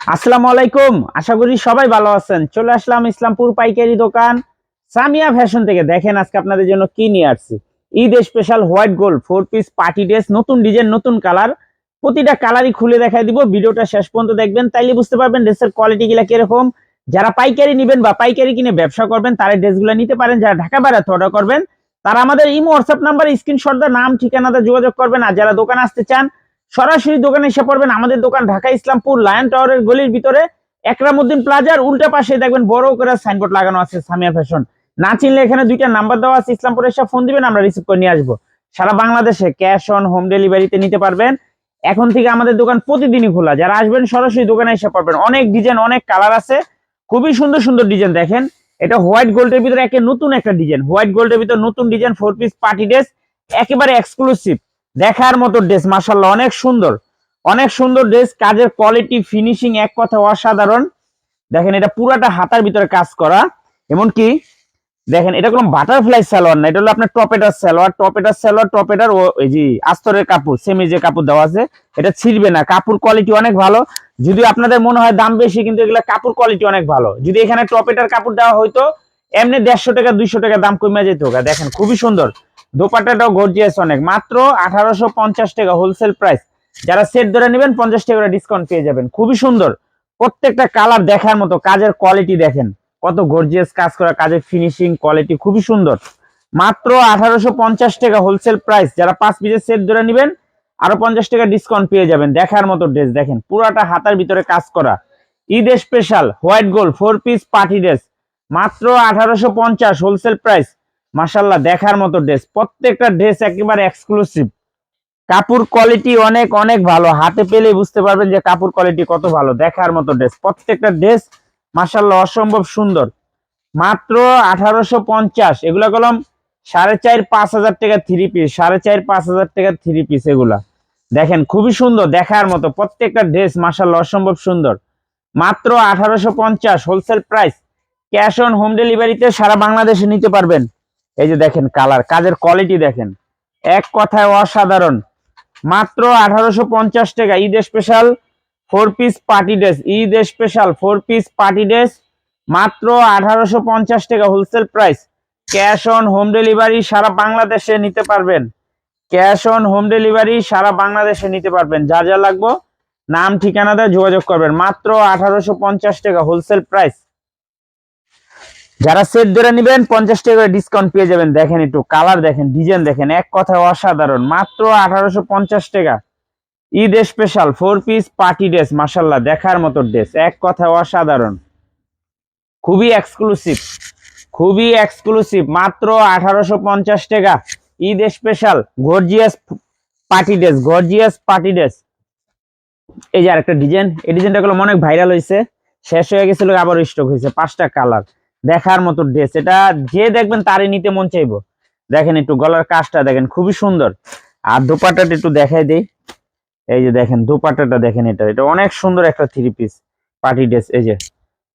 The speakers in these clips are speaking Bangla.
আসসালামু আলাইকুম। আশা করি সবাই ভালো আছেন। চলে আসলাম ইসলামপুর পাইকারি দোকান। সামিয়া ফ্যাশন থেকে দেখেন আজকে আপনাদের জন্য কি নিয়ে আসছি। Eid special white gold four piece party dress নতুন ডিজাইন নতুন কালার প্রতিটা কালারই খুলে দেখাই দিব। ভিডিওটা শেষ পর্যন্ত দেখবেন, তাইলে বুঝতে পারবেন ড্রেসের কোয়ালিটি গুলা কীরকম। যারা পাইকারি নেবেন বা পাইকারি কিনে ব্যবসা করবেন, তারা ড্রেসগুলো নিতে পারেন। যারা ঢাকা বেড়াতে অর্ডার করবেন, তারা আমাদের ইমো হোয়াটসঅ্যাপ নাম্বার স্ক্রিনশট দা নাম, ঠিকানাতে যোগাযোগ করবেন। আর যারা দোকানে আসতে চান সরাসরি দোকানে এসে পড়বেন আমাদের দোকান ঢাকা ইসলামপুর লায়ন টাওয়ারের গলির ভিতরে। একরামুদ্দিন প্লাজার উল্টা পাশে দেখবেন বড় করে সাইনবোর্ড লাগানো আছে, সামিয়া ফ্যাশন। না চিনলে এখানে দুইটা নাম্বার দেওয়া আছে, ইসলামপুরে এসে ফোন দিবেন, আমরা রিসিভ করে নিয়ে আসব। সারা বাংলাদেশে ক্যাশ অন হোম ডেলিভারিতে নিতে পারবেন। এখন থেকে আমাদের দোকান প্রতিদিনই খোলা। যারা আসবেন, সরাসরি দোকানে এসে পারবেন অনেক ডিজাইন, অনেক কালার আছে। খুবই সুন্দর সুন্দর ডিজাইন দেখেন। এটা হোয়াইট গোল্ডের ভিতরে একে নতুন একটা ডিজাইন। হোয়াইট গোল্ডের ভিতরে নতুন design four piece party dress একেবারে এক্সক্লুসিভ দেখার মতো ড্রেস মাসাল্লাহ অনেক সুন্দর। অনেক সুন্দর ড্রেস কাজের কোয়ালিটি ফিনিশিং এক কথা অসাধারণ। দেখেন, এটা পুরাটা হাতার ভিতরে কাজ করা। এমনকি, দেখেন, এটা কোনো বাটারফ্লাই সালোয়ার না, এটা হলো আপনার টপেটার সালোয়ার টপেটার সালোয়ার টপেটার ও এই যে আস্তরের কাপড় সেমি যে কাপড় দেওয়া আছে, এটা ছিড়বে না। কাপড় কোয়ালিটি অনেক ভালো। যদি আপনাদের মনে হয় দাম বেশি, কিন্তু এগুলা কাপড় কোয়ালিটি অনেক ভালো। যদি এখানে টপেটার কাপড় দেওয়া হয়তো এমনি দেড়শো টাকা, দুইশো টাকা দাম কমে যেত। দেখেন, খুবই সুন্দর। দোপাটাটাও গর্জিয়াস অনেক। মাত্র আঠারোশো পঞ্চাশ টাকা হোলসেল প্রাইস যারা সেট ধরে নেবেন, পঞ্চাশ টাকা ডিসকাউন্ট পেয়ে যাবেন। খুবই সুন্দর। প্রত্যেকটা কালার দেখার মতো, কাজের কোয়ালিটি দেখেন। কত গর্জিয়াস কাজ করা, কাজের ফিনিশিং কোয়ালিটি খুবই সুন্দর। মাত্র আঠারোশো পঞ্চাশ টাকা হোলসেল প্রাইস যারা পাঁচ পিসের সেট ধরে নেবেন, আরও পঞ্চাশ টাকা ডিসকাউন্ট পেয়ে যাবেন। দেখার মতো ড্রেস দেখেন। পুরাটা হাতার ভিতরে কাজ করা। Eid special white gold four piece party dress মাত্র আঠারোশো পঞ্চাশ হোলসেল প্রাইস মাসাল্লাহ দেখার মতো ড্রেস প্রত্যেকটা ড্রেস একেবারে এক্সক্লুসিভ কাপড় কোয়ালিটি অনেক অনেক ভালো। হাতে পেলে বুঝতে পারবেন যে কাপড় কোয়ালিটি কত ভালো। দেখার মতো ড্রেস প্রত্যেকটা ড্রেস মাসাল্লাহ অসম্ভব সুন্দর। মাত্র আঠারোশো পঞ্চাশ। এগুলা কলম সাড়ে চার পাঁচ হাজার টাকা থ্রি পিস সাড়ে চার পাঁচ হাজার টাকা থ্রি পিস এগুলা। দেখেন, খুবই সুন্দর, দেখার মতো। প্রত্যেকটা ড্রেস মাসাল্লাহ অসম্ভব সুন্দর। মাত্র আঠারোশো পঞ্চাশ। Wholesale price cash on home ডেলিভারিতে সারা বাংলাদেশে নিতে পারবেন। এই যে দেখেন কালার, কাজের কোয়ালিটি দেখেন। এক কথায় অসাধারণ। মাত্র আঠারোশো পঞ্চাশ টাকা, Eid special four piece party dress Eid special four piece party dress মাত্র আঠারোশো পঞ্চাশ টাকা wholesale price cash on home delivery সারা বাংলাদেশে নিতে পারবেন। ক্যাশ অন হোম ডেলিভারি সারা বাংলাদেশে নিতে পারবেন। যা যা লাগবো, নাম ঠিকানাতে যোগাযোগ করবেন। মাত্র আঠারোশো পঞ্চাশ টাকা হোলসেল প্রাইস যারা সেট ধরে নেবেন, পঞ্চাশ টাকা করে ডিসকাউন্ট পেয়ে যাবেন। দেখেন একটু কালার দেখেন ডিজাইন দেখেন, এক কথায় অসাধারণ। মাত্র আঠারোশো পঞ্চাশ টাকা। Eid special four piece party dress মাসাল্লাহ দেখার মতো ড্রেস এক কথায় অসাধারণ। খুবই এক্সক্লুসিভ খুবই এক্সক্লুসিভ মাত্র আঠারোশো পঞ্চাশ টাকা। Eid special gorgeous party dress gorgeous party dress এই যে আরেকটা ডিজাইন এই ডিজাইনটা গুলো অনেক ভাইরাল হয়েছে। শেষ হয়ে গেছিল, আবার স্টক হয়েছে। পাঁচটা কালার দেখার মতো ড্রেস এটা যে দেখবেন তারই নিতে মন চাইব। দেখেন একটু গলার কাজটা দেখেন, খুবই সুন্দর। আর দোপাট্টাটা একটু দেখাই দেই। এই যে দেখেন, দোপাট্টাটা দেখেন এটা। এটা অনেক সুন্দর একটা থ্রি পিস পার্টি ড্রেস এই যে,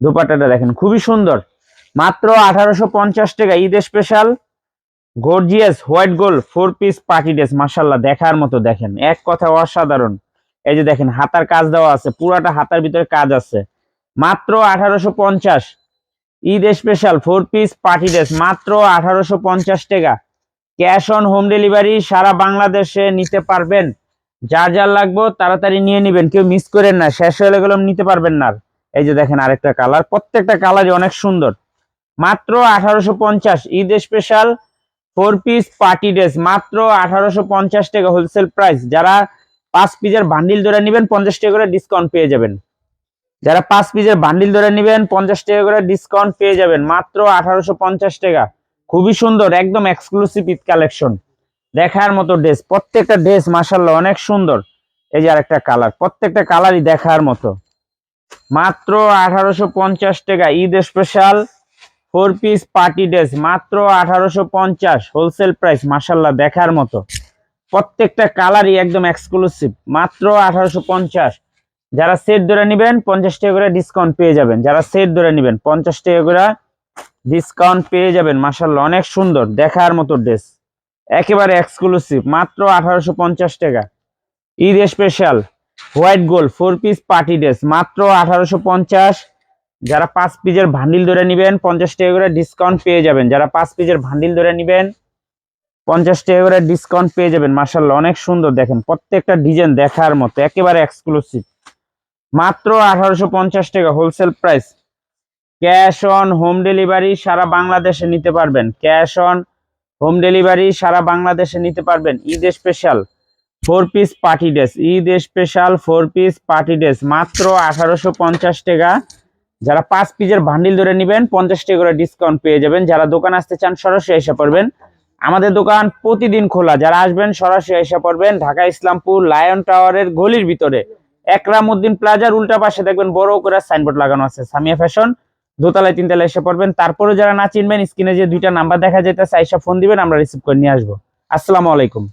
দোপাট্টাটা দেখেন, খুবই সুন্দর। মাত্র আঠারোশো পঞ্চাশ টাকা, Eid special gorgeous white gold four piece party dress মাসাল্লাহ দেখার মতো দেখেন। এক কথা অসাধারণ। এই যে দেখেন, হাতার কাজ দেওয়া আছে, পুরাটা হাতার ভিতরে কাজ আছে। মাত্র আঠারোশো পঞ্চাশ। Eid special four piece party dress মাত্র আঠারোশো পঞ্চাশ টাকা। ক্যাশ অন হোম ডেলিভারি সারা বাংলাদেশে নিতে পারবেন। যার যার লাগবে তাড়াতাড়ি নিয়ে নেবেন, কেউ মিস করেন না, শেষ হয়ে গেলে নিতে পারবেন না। এই যে দেখেন আরেকটা কালার প্রত্যেকটা কালারই অনেক সুন্দর। মাত্র আঠারোশো পঞ্চাশ, Eid special four piece party dress মাত্র আঠারোশো পঞ্চাশ টাকা হোলসেল প্রাইস যারা পাঁচ পিসের বান্ডিল ধরে নেবেন, পঞ্চাশ টাকা করে ডিসকাউন্ট পেয়ে যাবেন। যারা পাঁচ পিসের বান্ডিল ধরে নেবেন, পঞ্চাশ টাকা করে ডিসকাউন্ট পেয়ে যাবেন। মাত্র আঠারোশো পঞ্চাশ টাকা। খুবই সুন্দর, একদম এক্সক্লুসিভ ঈদ কালেকশন দেখার মতো ড্রেস প্রত্যেকটা ড্রেস মাসাল্লাহ অনেক সুন্দর। এই যে আরেকটা কালার প্রত্যেকটা কালারই দেখার মতো। মাত্র আঠারোশো পঞ্চাশ টাকা, Eid special four piece party dress মাত্র আঠারোশো পঞ্চাশ হোলসেল প্রাইস মাসাল্লাহ দেখার মতো। প্রত্যেকটা কালারই একদম এক্সক্লুসিভ মাত্র আঠারোশো পঞ্চাশ। যারা সেট ধরে নেবেন, পঞ্চাশ টাকা করে ডিসকাউন্ট পেয়ে যাবেন। যারা সেট ধরে নেবেন, পঞ্চাশ টাকা করে ডিসকাউন্ট পেয়ে যাবেন। মাসাল্লাহ অনেক সুন্দর, দেখার মতো ড্রেস একেবারে এক্সক্লুসিভ মাত্র আঠারোশো পঞ্চাশ টাকা। Eid special white gold four piece party dress মাত্র আঠারোশো পঞ্চাশ। যারা পাঁচ পিজের ভান্ডিল ধরে নেবেন, পঞ্চাশ টাকা করে ডিসকাউন্ট পেয়ে যাবেন। যারা পাঁচ পিজের ভান্ডিল ধরে নেবেন, পঞ্চাশ টাকা করে ডিসকাউন্ট পেয়ে যাবেন। মার্শাল্লাহ অনেক সুন্দর দেখেন, প্রত্যেকটা ডিজাইন দেখার মতো, একেবারে এক্সক্লুসিভ মাত্র আঠারোশো পঞ্চাশ টাকা wholesale price cash on home delivery সারা বাংলাদেশে নিতে পারবেন। ক্যাশ অন হোম ডেলিভারি সারা বাংলাদেশে নিতে পারবেন। Eid special four piece party dress Eid special four piece party dress মাত্র আঠারোশো পঞ্চাশ টাকা। যারা পাঁচ পিসের ভান্ডিল ধরে নেবেন, পঞ্চাশ টাকা করে ডিসকাউন্ট পেয়ে যাবেন। যারা দোকান আসতে চান, সরাসরি এসে পড়বেন। আমাদের দোকান প্রতিদিন খোলা। যারা আসবেন, সরাসরি এসে পড়বেন। ঢাকা ইসলামপুর লায়ন টাওয়ারের গলির ভিতরে। একরামউদ্দিন প্লাজার উল্টা পাশে দেখবেন বড় করে সাইনবোর্ড লাগানো আছে, সামিয়া ফ্যাশন দোতলায়, তিনতলায় এসে পড়বেন। তারপরে যারা না চিনবেন স্ক্রিনে যে দুইটা নাম্বার দেখা যেতেছে এসে ফোন দিবেন, আমরা রিসিভ করে নিয়ে আসব। আসসালামু আলাইকুম।